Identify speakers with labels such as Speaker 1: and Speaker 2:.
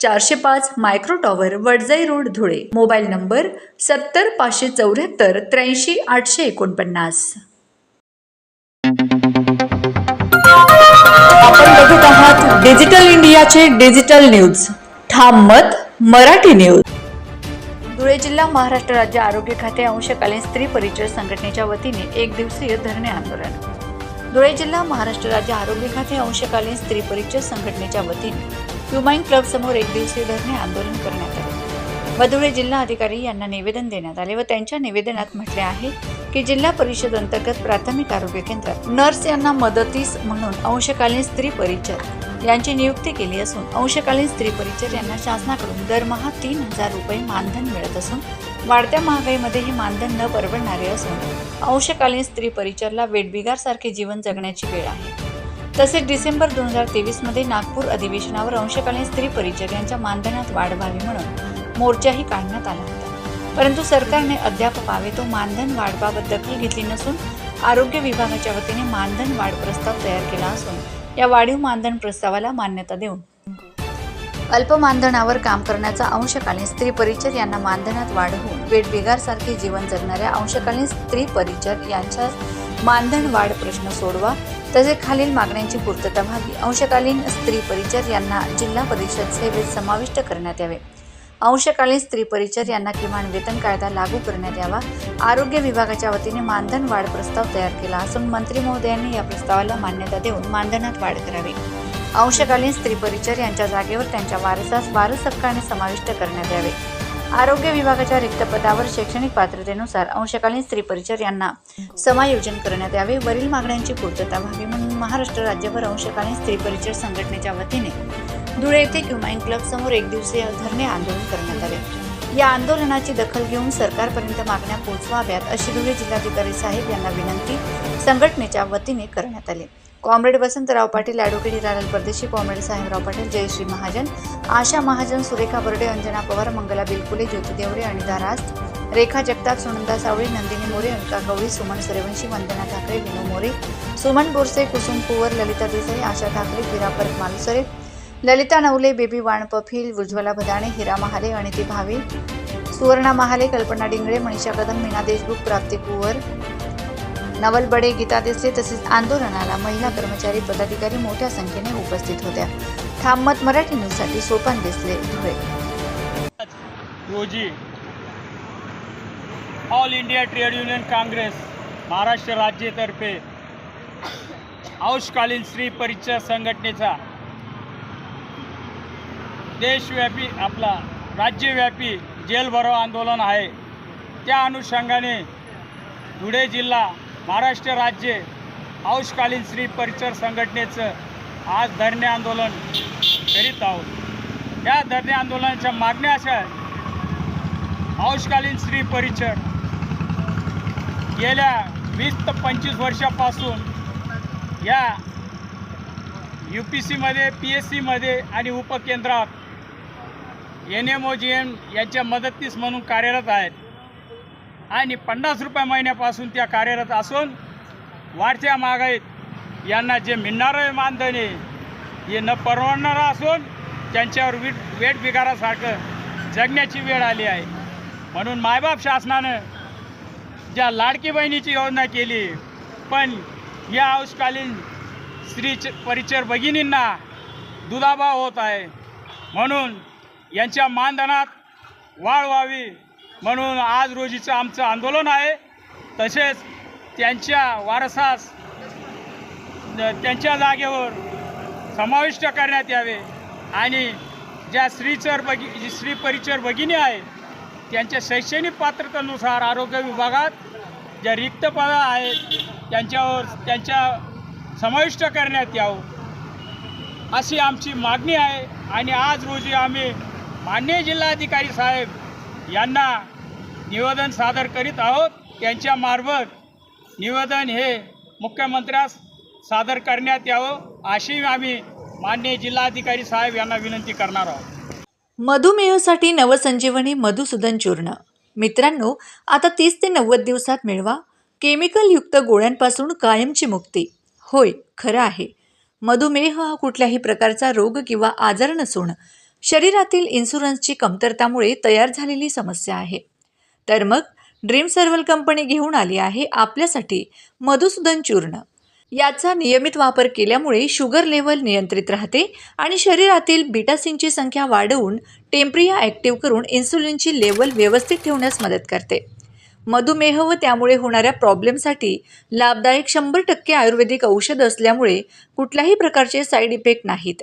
Speaker 1: चारशे पाच micro tower Wadjai road Dhule. Mobile number सत्तर पाचशे चौऱ्याहत्तर त्र्याऐंशी आठशे एकोणपन्नास. आपण बघत आहात डिजिटल इंडियाचे डिजिटल न्यूज. ठाम मत मराठी न्यूज. धुळे जिल्हा महाराष्ट्र राज्य आरोग्य खाते अंशकालीन स्त्री परिचय संघटनेच्या वतीने एक दिवसीय धरणे आंदोलन. धुळे जिल्हा महाराष्ट्र राज्य आरोग्य खाते अंशकालीन स्त्री परिचय संघटनेच्या वतीने ह्युमाइन क्लब समोर एक दिवसीय धरणे आंदोलन करण्यात आले. मधुळे जिल्हा अधिकारी यांना निवेदन देण्यात आले व त्यांच्या निवेदनात म्हटले आहे की जिल्हा परिषद अंतर्गत प्राथमिक आरोग्य केंद्रात नर्स यांना मदतीस म्हणून अंशकालीन स्त्री परिचर यांची नियुक्ती केली असून अंशकालीन स्त्री परिचर यांना शासनाकडून दरमहा तीन हजार रुपये मानधन मिळत असून वाढत्या महागाईमध्ये हे मानधन न परवडणारे असून अंशकालीन स्त्री परिचरला वेठबिगारसारखे जीवन जगण्याची वेळ आहे. तसेच डिसेंबर दोन हजार तेवीसमध्ये नागपूर अधिवेशनावर अंशकालीन स्त्री परिचर यांच्या मानधनात वाढ व्हावी म्हणून मोर्चाही काढण्यात आला होता. परंतु सरकारने अद्याप पावे तो मानधन वाढबाबत दखल घेतली नसून आरोग्य विभागाच्या वतीने मानधन वाढ प्रस्ताव तयार केला असून या वाढीव मानधन प्रस्तावाला मान्यता देऊन अल्प मानधनावर काम करण्याचा अंशकालीन स्त्री परिचर यांना मानधनात वाढ होऊन वेठबिगारसारखे जीवन जगणाऱ्या अंशकालीन स्त्री परिचर यांच्या मानधन वाढ प्रश्न सोडवा तसेच खालील मागण्यांची पूर्तता व्हावी. अंशकालीन स्त्री परिचर यांना जिल्हा परिषद सेवेत समाविष्ट करण्यात यावे. अंशकालीन स्त्री परिचर यांना किमान वेतन कायदा लागू करण्यात यावा. आरोग्य विभागाच्या वतीने मानधन वाढ प्रस्ताव तयार केला असून मंत्री महोदयांनी या प्रस्तावाला मान्यता देऊन मानधनात वाढ करावी. अंशकालीन स्त्री परिचर यांच्या जागेवर त्यांच्या वारसास वारस हक्काने समाविष्ट करण्यात यावे. आरोग्य विभागाच्या रिक्त पदावर शैक्षणिक पात्रतेनुसार अंशकालीन स्त्री परिचर यांना समायोजन करण्यात यावे. वरील मागण्यांची पूर्तता व्हावी म्हणून महाराष्ट्र राज्यभर अंशकालीन स्त्री परिचर संघटनेच्या वतीने धुळे येथे क्युमाइन क्लब समोर एक दिवसीय धरणे आंदोलन करण्यात आले. या आंदोलनाची दखल घेऊन सरकारपर्यंत मागण्या पोहोचवाव्यात अशी धुळे जिल्हाधिकारी साहेब यांना विनंती संघटनेच्या वतीने करण्यात आली. Comrade Vasantrao Patil advocate Hiralal Pardeshi comrade Sahebrao Patil Jayashree Mahajan Asha Mahajan Surekha Barde Anjana Pawar Mangala Bilkule Jyoti Devare Anita Rast Rekha Jagtap Sunanda सावळी नंदिनी मोरे अलका गवळी सुमन सूर्यवंशी वंदना ठाकरे विनू मोरे सुमन बोरसे कुसुम कुवर ललिता देसाई आशा ठाकरे हिरा परत मालुसरे ललिता नवले बेबी वाणपफिल उज्ज्वला भदाणे हिरा महाले अनिती भावे सुवर्णा महाले कल्पना डिंगळे मनीषा कदम मीना देशमुख प्राप्ती कुवर नवलबडे गीता दिसले तसेच आंदोलनाला महिला कर्मचारी पदाधिकारी मोठ्या संख्येने उपस्थित होत्या. ठाममत मराठी न्यूजसाठी सोपान दिसले धुळे.
Speaker 2: रोजी all India trade union congress Maharashtra राज्यातर्फे. अंशकालीन स्त्री परिचय संघटनेचा. देशव्यापी आपला राज्यव्यापी जेल भरो आंदोलन आहे. त्या अनुषंगाने धुळे जिल्हा महाराष्ट्र राज्य अंशकालीन स्त्री परिचर संघटनेचं आज धरणे आंदोलन करीत आहोत. या धरणे आंदोलनाच्या मागण्या अशा आहेत. अंशकालीन स्त्री परिचर गेल्या वीस ते पंचवीस वर्षापासून या यू पी सीमध्ये पी एस सीमध्ये आणि उपकेंद्रात N M O G M यांच्या मदतनीस म्हणून कार्यरत आहेत. आणि पन्नास रुपये महिन्यापासून त्या कार्यरत असून वाढत्या महागाईत यांना जे मिळणारं मानधन आहे हे न परवडणारं असून त्यांच्यावर वीट वेट बिगारासारखं जगण्याची वेळ आली आहे. म्हणून मायबाप शासनानं ज्या लाडकी बहिणीची योजना केली पण या अंशकालीन स्त्री परिचर भगिनींना दुधाभाव होत आहे. म्हणून यांच्या मानधनात वाढ व्हावी. म्हणून आज रोजीचं आमचं आंदोलन आहे. तसेच त्यांच्या वारसास त्यांच्या जागेवर समाविष्ट करण्यात यावे. आणि ज्या स्त्रीचर बगी जी स्त्री परिचर भगिनी आहे त्यांच्या शैक्षणिक पात्रतेनुसार आरोग्य विभागात ज्या रिक्त पदं आहेत त्यांच्यावर त्यांच्या समाविष्ट करण्यात यावं. अशी आमची मागणी आहे. आणि आज रोजी आम्ही माननीय जिल्हाधिकारी साहेब यांना निवेदन सादर करीत आहोत. त्यांच्यामार्फत निवेदन हे मुख्यमंत्र्यास सादर करण्यात यावं. अशी आम्ही माननीय जिल्हाधिकारी साहेब यांना विनंती करणार आहोत.
Speaker 1: मधुमेहासाठी नवसंजीवनी मधुसूदन चूर्ण. मित्रांनो आता तीस ते नव्वद दिवसात मिळवा. केमिकलयुक्त गोळ्यांपासून कायमची मुक्ती. होय खरं आहे. मधुमेह हा कुठल्याही प्रकारचा रोग किंवा आजार नसून शरीरातील इन्शुरन्सची कमतरतामुळे तयार झालेली समस्या आहे. तर मग ड्रीम सर्वल कंपनी घेऊन आली आहे आपल्यासाठी मधुसूदन चूर्ण. याचा नियमित वापर केल्यामुळे शुगर लेवल नियंत्रित राहते आणि शरीरातील बिटासिनची संख्या वाढवून टेम्प्रिया ॲक्टिव्ह करून इन्सुलिनची लेवल व्यवस्थित ठेवण्यास मदत करते. मधुमेह व त्यामुळे होणाऱ्या प्रॉब्लेमसाठी लाभदायक शंभर टक्के आयुर्वेदिक औषध असल्यामुळे कुठल्याही प्रकारचे साईड इफेक्ट नाहीत.